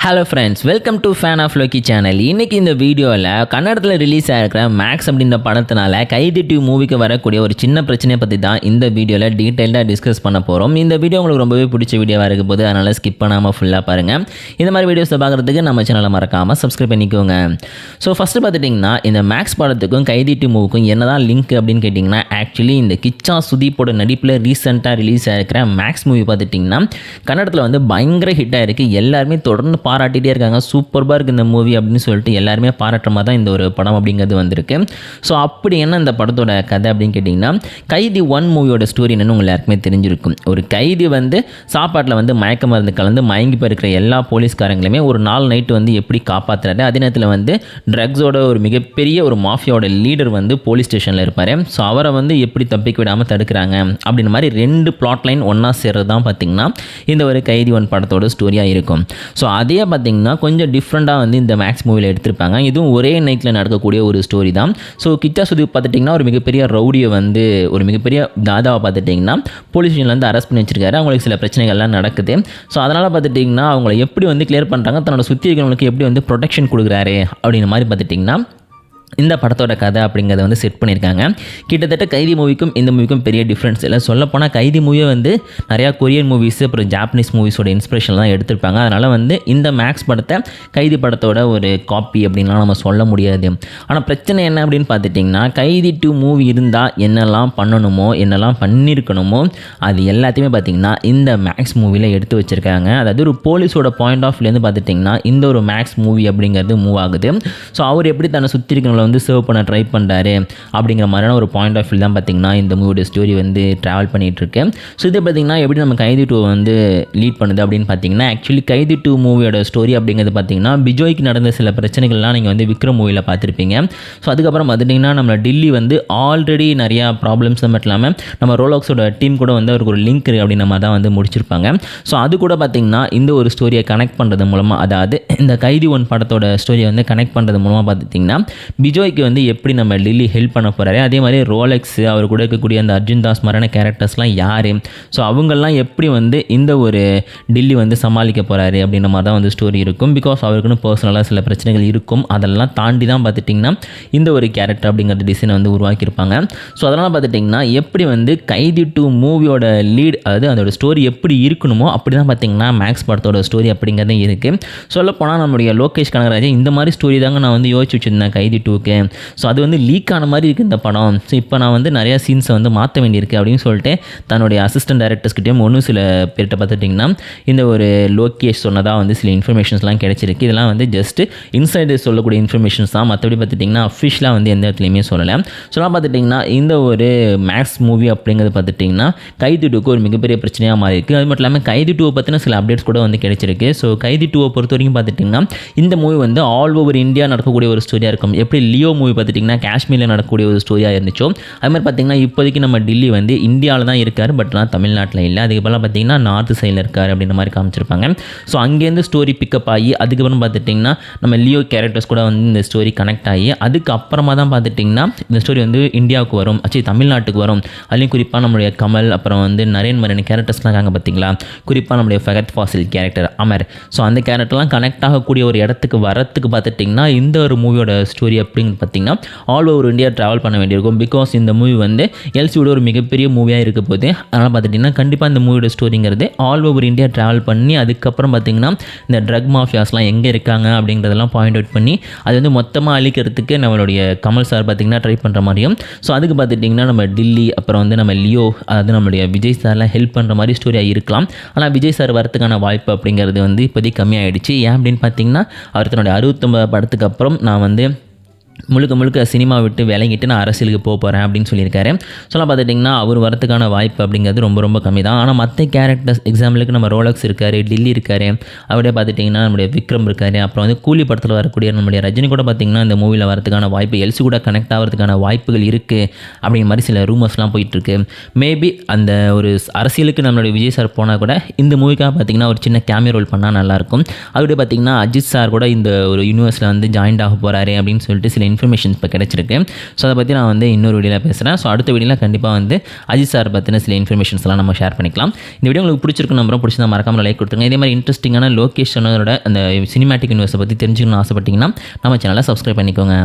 Hello friends welcome to fan of Loki channel இன்றைக்கி இந்த வீடியோவில் கன்னடத்தில் ரிலீஸ் ஆகிருக்கிற மேக்ஸ் அப்படின்ற படத்தினால கைதி டியூ மூவிக்கு வரக்கூடிய ஒரு சின்ன பிரச்சனையை பற்றி தான் இந்த வீடியோவில் டீட்டெயிலாக டிஸ்கஸ் பண்ண போகிறோம் இந்த வீடியோ உங்களுக்கு ரொம்பவே பிடிச்ச வீடியோவாக இருக்க போது அதனால் ஸ்கிப் பண்ணாமல் ஃபுல்லாக பாருங்கள் இந்த மாதிரி வீடியோஸை பார்க்குறதுக்கு நம்ம சேனலை மறக்காமல் சப்ஸ்கிரைப் பண்ணிக்கோங்க. ஸோ ஃபஸ்ட்டு பார்த்துட்டிங்கன்னா இந்த மேக்ஸ் படத்துக்கும் கைதி டியூ என்ன தான் லிங்க் அப்படின்னு கேட்டிங்கன்னா ஆக்சுவலி இந்த கிச்சா சுதீப்போட நடிப்பில் ரீசெண்டாக ரிலீஸ் ஆகிருக்கிற மேக்ஸ் மூவி பார்த்துட்டிங்கன்னா கன்னடத்தில் வந்து பயங்கர ஹிட்டாக இருக்குது எல்லாருமே தொடர்ந்து பாராட்டிகிட்டே இருக்காங்க. சூப்பர்பாக இருக்குது இந்த மூவி அப்படின்னு சொல்லிட்டு எல்லாருமே பாராட்டுற மாதிரி தான் இந்த ஒரு படம் அப்படிங்கிறது வந்திருக்கு. ஸோ அப்படி என்ன இந்த படத்தோட கதை அப்படின்னு கேட்டிங்கன்னா கைதி ஒன் மூவியோட ஸ்டோரி என்னன்னு உங்களுக்கு எல்லாருக்குமே தெரிஞ்சிருக்கும். ஒரு கைதி வந்து சாப்பாட்டில் வந்து மயக்க மருந்து கலந்து மயங்கி போயிருக்கிற எல்லா போலீஸ்காரங்களுமே ஒரு நாள் நைட்டு வந்து எப்படி காப்பாற்றுறாரு அதே நேரத்தில் வந்து ட்ரக்ஸோட ஒரு மிகப்பெரிய ஒரு மாஃபியாவோட லீடர் வந்து போலீஸ் ஸ்டேஷனில் இருப்பார். ஸோ அவரை வந்து எப்படி தப்பிக்க விடாமல் தடுக்கிறாங்க? அப்படின்ற மாதிரி ரெண்டு பிளாட் லைன் ஒன்றா சேர்றது தான் பார்த்திங்கன்னா இந்த ஒரு கைதி ஒன் படத்தோட ஸ்டோரியாக இருக்கும். ஸோ அதே பார்த்திங்கன்னா கொஞ்சம் டிஃப்ரெண்ட்டாக வந்து இந்த மேக்ஸ் மூவியில் எடுத்திருப்பாங்க. இதுவும் ஒரே நைட்டில் நடக்கக்கூடிய ஒரு ஸ்டோரி தான். ஸோ கிச்சா சுதீப் பார்த்துட்டிங்கன்னா ஒரு மிகப்பெரிய ரவுடியை வந்து ஒரு மிகப்பெரிய தாதாவை பார்த்துட்டிங்கன்னா போலீஸ் ஸ்டேஷன்லேருந்து அரெஸ்ட் பண்ணி வச்சிருக்காரு. அவங்களுக்கு சில பிரச்சனைகள்லாம் நடக்குது. ஸோ அதனால் பார்த்துட்டிங்கன்னா அவங்கள எப்படி வந்து கிளியர் பண்ணுறாங்க தன்னோட சுற்றி இருக்கிறவங்களுக்கு எப்படி வந்து ப்ரொடெக்ஷன் கொடுக்குறாரு? அப்படின்ற மாதிரி பார்த்துட்டிங்கன்னா இந்த படத்தோட கதை அப்படிங்கிறத வந்து செட் பண்ணியிருக்காங்க. கிட்டத்தட்ட கைதி மூவிக்கும் இந்த மூவிக்கும் பெரிய டிஃப்ரென்ஸ் இல்லை சொல்லப்போனால் கைதி மூவியை வந்து நிறையா கொரியன் மூவிஸ் அப்புறம் ஜாப்பனீஸ் மூவிஸோட இன்ஸ்பிரேஷன் தான் எடுத்திருப்பாங்க. அதனால் வந்து இந்த மேக்ஸ் படத்தை கைதி படத்தோட ஒரு காப்பி அப்படின்லாம் நம்ம சொல்ல முடியாது. ஆனால் பிரச்சனை என்ன அப்படின்னு பார்த்துட்டிங்கன்னா கைதி டூ மூவி இருந்தால் என்னெல்லாம் பண்ணணுமோ என்னெல்லாம் பண்ணியிருக்கணுமோ அது எல்லாத்தையுமே பார்த்திங்கன்னா இந்த மேக்ஸ் மூவியில் எடுத்து வச்சுருக்காங்க. அதாவது ஒரு போலீஸோட பாயிண்ட் ஆஃப் வியூலேருந்து பார்த்துட்டிங்கன்னா இந்த ஒரு மேக்ஸ் மூவி அப்படிங்கிறது மூவ் ஆகுது. ஸோ அவர் எப்படி தன்னை சுற்றி இருக்கணும் இருக்கிறவங்கள வந்து சர்வ் பண்ண ட்ரை பண்ணுறாரு அப்படிங்கிற மாதிரியான ஒரு பாயிண்ட் ஆஃப் வியூ தான் பார்த்திங்கன்னா இந்த மூவியோட ஸ்டோரி வந்து ட்ராவல் பண்ணிகிட்ருக்கு ஸோ இது பார்த்திங்கன்னா எப்படி நம்ம கைதி டூ வந்து லீட் பண்ணுது அப்படின்னு பார்த்தீங்கன்னா ஆக்சுவலி கைதி டூ மூவியோட ஸ்டோரி அப்படிங்கிறது பார்த்திங்கன்னா பிஜோய்க்கு நடந்த சில பிரச்சனைகள்லாம் நீங்கள் வந்து விக்ரம் மூவியில் பார்த்துருப்பீங்க ஸோ அதுக்கப்புறம் பார்த்துட்டிங்கன்னா நம்ம டெல்லி வந்து ஆல்ரெடி நிறையா ப்ராப்ளம்ஸ் மட்டும் இல்லாமல் நம்ம ரோலாக்ஸோட டீம் கூட வந்து அவருக்கு ஒரு லிங்க் இருக்குது அப்படின்ற மாதிரி தான் வந்து முடிச்சிருப்பாங்க. ஸோ அது கூட பார்த்திங்கன்னா இந்த ஒரு ஸ்டோரியை கனெக்ட் பண்ணுறது மூலமாக அதாவது இந்த கைதி ஒன் படத்தோட ஸ்டோரியை வந்து கனெக்ட் பண்ணுறது மூலமாக பார்த்துட்டிங்கன்னா விஜய்க்கு வந்து எப்படி நம்ம லில்லி ஹெல்ப் பண்ண போகிறாரு அதே மாதிரி ரோலெக்ஸ் அவர் கூட இருக்கக்கூடிய அந்த அர்ஜுன் தாஸ் மாதிரியான கேரக்டர்ஸ்லாம் யார்? ஸோ அவங்கெல்லாம் எப்படி வந்து இந்த ஒரு டில்லி வந்து சமாளிக்க போகிறாரு அப்படின்ற மாதிரி தான் வந்து ஸ்டோரி இருக்கும். பிகாஸ் அவருக்குன்னு பர்சனலாக சில பிரச்சனைகள் இருக்கும். அதெல்லாம் தாண்டி தான் பார்த்துட்டிங்கன்னா இந்த ஒரு கேரக்டர் அப்படிங்கிற டிசைனை வந்து உருவாக்கியிருப்பாங்க. ஸோ அதனால் பார்த்துட்டிங்கன்னா எப்படி வந்து கைதி டூ மூவியோட லீட் அதாவது அதோட ஸ்டோரி எப்படி இருக்கணுமோ அப்படி தான் பார்த்திங்கன்னா மேக்ஸ் படத்தோட ஸ்டோரி அப்படிங்கிறது இருக்குது சொல்லப்போனால் நம்மளுடைய லோகேஷ் கனகராஜன் இந்த மாதிரி ஸ்டோரி தாங்க நான் வந்து யோசிச்சு வச்சுருந்தேன். கைதி டூக்கு ஸோ அது வந்து லீக் ஆன மாதிரி இருக்குது இந்த படம். ஸோ இப்போ நான் வந்து நிறையா சீன்ஸை வந்து மாற்ற வேண்டியிருக்கு அப்படின்னு சொல்லிட்டு தன்னுடைய அசிஸ்டன்ட் டேரக்டர்ஸ்கிட்டையும் ஒன்றும் சில பேர்கிட்ட பார்த்துட்டிங்கன்னா இந்த ஒரு லோகேஷ் சொன்னதாக வந்து சில இன்ஃபர்மேஷன்ஸ்லாம் கிடைச்சிருக்கு. இதெல்லாம் வந்து ஜஸ்ட் இன்சைடு சொல்லக்கூடிய இன்ஃபர்மேஷன்ஸ் தான். மற்றபடி பார்த்துட்டிங்கன்னா அஃபிஷியலாக வந்து எந்த இடத்துலையுமே சொல்லலை. சொல்லலாம் பார்த்துட்டிங்கன்னா இந்த ஒரு மேக்ஸ் மூவி அப்படிங்கிறது பார்த்துட்டிங்கன்னா கைதி டூக்கு ஒரு மிகப்பெரிய பிரச்சனையாக மாறி இருக்குது அது மட்டும் இல்லாமல் கைதி டூவை பற்றின சில அப்டேட்ஸ் கூட வந்து கிடைச்சிருக்கு. ஸோ கைதி டூவை பொறுத்த வரைக்கும் பார்த்துட்டிங்கன்னா இந்த மூவி வந்து ஆல் ஓவர் இந்தியா நடக்கக்கூடிய ஒரு ஸ்டோரியாக இருக்கும். எப்படி லியோ மூவி பார்த்துட்டிங்கன்னா காஷ்மீரில் நடக்கக்கூடிய ஒரு ஸ்டோரியாக இருந்துச்சோ அது மாதிரி பார்த்திங்கன்னா இப்போதைக்கு நம்ம டில்லி வந்து இந்தியாவில் தான் இருக்கார் பட் நான் தமிழ்நாட்டில் இல்லை. அதுக்கப்புறம் பார்த்தீங்கன்னா நார்த் சைடில் இருக்கார் அப்படின்ற மாதிரி காமிச்சிருப்பாங்க. ஸோ அங்கேருந்து ஸ்டோரி பிக்கப் ஆகி அதுக்கப்புறம் பார்த்துட்டிங்கன்னா நம்ம லியோ கேரக்டர்ஸ் கூட வந்து இந்த ஸ்டோரி கனெக்ட் ஆகி அதுக்கப்புறமா தான் பார்த்துட்டிங்கன்னா இந்த ஸ்டோரி வந்து இந்தியாவுக்கு வரும். ஆச்சு தமிழ்நாட்டுக்கு வரும். அதுலேயும் குறிப்பாக நம்மளுடைய கமல் அப்புறம் வந்து நரேன் மரன் கேரக்டர்ஸ்லாம் இருக்காங்க பார்த்தீங்களா? குறிப்பாக நம்மளுடைய ஃபகத் ஃபாசில் கேரக்டர் அமர். ஸோ அந்த கேரக்டர்லாம் கனெக்ட் ஆகக்கூடிய ஒரு இடத்துக்கு வரத்துக்கு பார்த்துட்டிங்கன்னா இந்த ஒரு மூவியோட ஸ்டோரி அப்படிங்கிறது பார்த்திங்கன்னா ஆல் ஓவர் இந்தியா ட்ராவல் பண்ண வேண்டியிருக்கும். பிகாஸ் இந்த மூவி வந்து எல்சியோட ஒரு மிகப்பெரிய மூவியாக இருக்க போது அதனால் பார்த்துட்டிங்கன்னா கண்டிப்பாக இந்த மூவியோட ஸ்டோரிங்கிறது ஆல் ஓவர் இந்தியா ட்ராவல் பண்ணி அதுக்கப்புறம் பார்த்திங்கன்னா இந்த ட்ரக் மாஃபியாஸ்லாம் எங்கே இருக்காங்க அப்படிங்கிறதெல்லாம் பாயிண்ட் அவுட் பண்ணி அது வந்து மொத்தமாக அழிக்கிறதுக்கு நம்மளுடைய கமல் சார் பார்த்திங்கன்னா ட்ரை பண்ணுற மாதிரியும் ஸோ அதுக்கு பார்த்துட்டிங்கன்னா நம்ம டில்லி அப்புறம் வந்து நம்ம லியோ அதாவது நம்மளுடைய விஜய் சார்லாம் ஹெல்ப் பண்ணுற மாதிரி ஸ்டோரியாக இருக்கலாம். ஆனால் விஜய் சார் வரத்துக்கான வாய்ப்பு அப்படிங்கிறது வந்து இப்போதைக்கு கம்மியாகிடுச்சு ஏன் அப்படின்னு பார்த்தீங்கன்னா அவர் தன்னுடைய அறுபத்தொம்பது படத்துக்கு அப்புறம் நான் வந்து முழுக்க முழுக்க சினிமா விட்டு விளங்கிட்டு நான் அரசியலுக்கு போக போகிறேன் அப்படின்னு சொல்லியிருக்காரு. சொல்ல பார்த்துட்டிங்கன்னா அவர் வரத்துக்கான வாய்ப்பு அப்படிங்கிறது ரொம்ப ரொம்ப கம்மி தான். ஆனால் மற்ற கேரக்டர்ஸ் எக்ஸாம்பிளுக்கு நம்ம ரோலக்ஸ் இருக்கார் டில்லி இருக்கார் அப்படியே பார்த்துட்டிங்கன்னா நம்முடைய விக்ரம் இருக்கார் அப்புறம் வந்து கூலி படத்தில் வரக்கூடிய நம்முடைய ரஜினி கூட பார்த்திங்கன்னா இந்த மூவியில் வரதுக்கான வாய்ப்பு எல்சி கூட கனெக்ட் ஆகிறதுக்கான வாய்ப்புகள் இருக்குது அப்படிங்கிற மாதிரி சில ரூமர்ஸ்லாம் போயிட்டுருக்கு. மேபி அந்த ஒரு அரசியலுக்கு நம்மளுடைய விஜய் சார் போனால் கூட இந்த மூவிக்காக பார்த்திங்கன்னா ஒரு சின்ன கேமியோ ரோல் பண்ணால் நல்லாயிருக்கும் அப்படியே பார்த்திங்கன்னா அஜித் சார் கூட இந்த ஒரு யூனிவர்ஸில் வந்து ஜாயின்ட் ஆக போகிறாரு அப்படின்னு சொல்லிட்டு சில இன்ஃபர்மேஷன் இப்போ கிடச்சிருக்கு. ஸோ அதை பற்றி நான் வந்து இன்னொரு வீடியோவில் பேசுகிறேன் ஸோ அடுத்த வீடியோவில் கண்டிப்பாக வந்து அஜித் சார் பற்றின சில இன்ஃபர்மேஷன்ஸ்லாம் நம்ம ஷேர் பண்ணிக்கலாம். இந்த வீடியோ உங்களுக்கு பிடிச்சிருக்கு நம்பரும் பிடிச்சிருந்தா மறக்காம லைக் கொடுத்துருங்க. இதே மாதிரி இன்ட்ரெஸ்டிங்கான லோகேஷனோட அந்த சினிமாட்டிக் யூனிவர்ஸை பற்றி தெரிஞ்சுக்கணும்னு ஆசைப்பட்டீங்கன்னா நம்ம சேனலை சப்ஸ்கிரைப் பண்ணிக்கோங்க.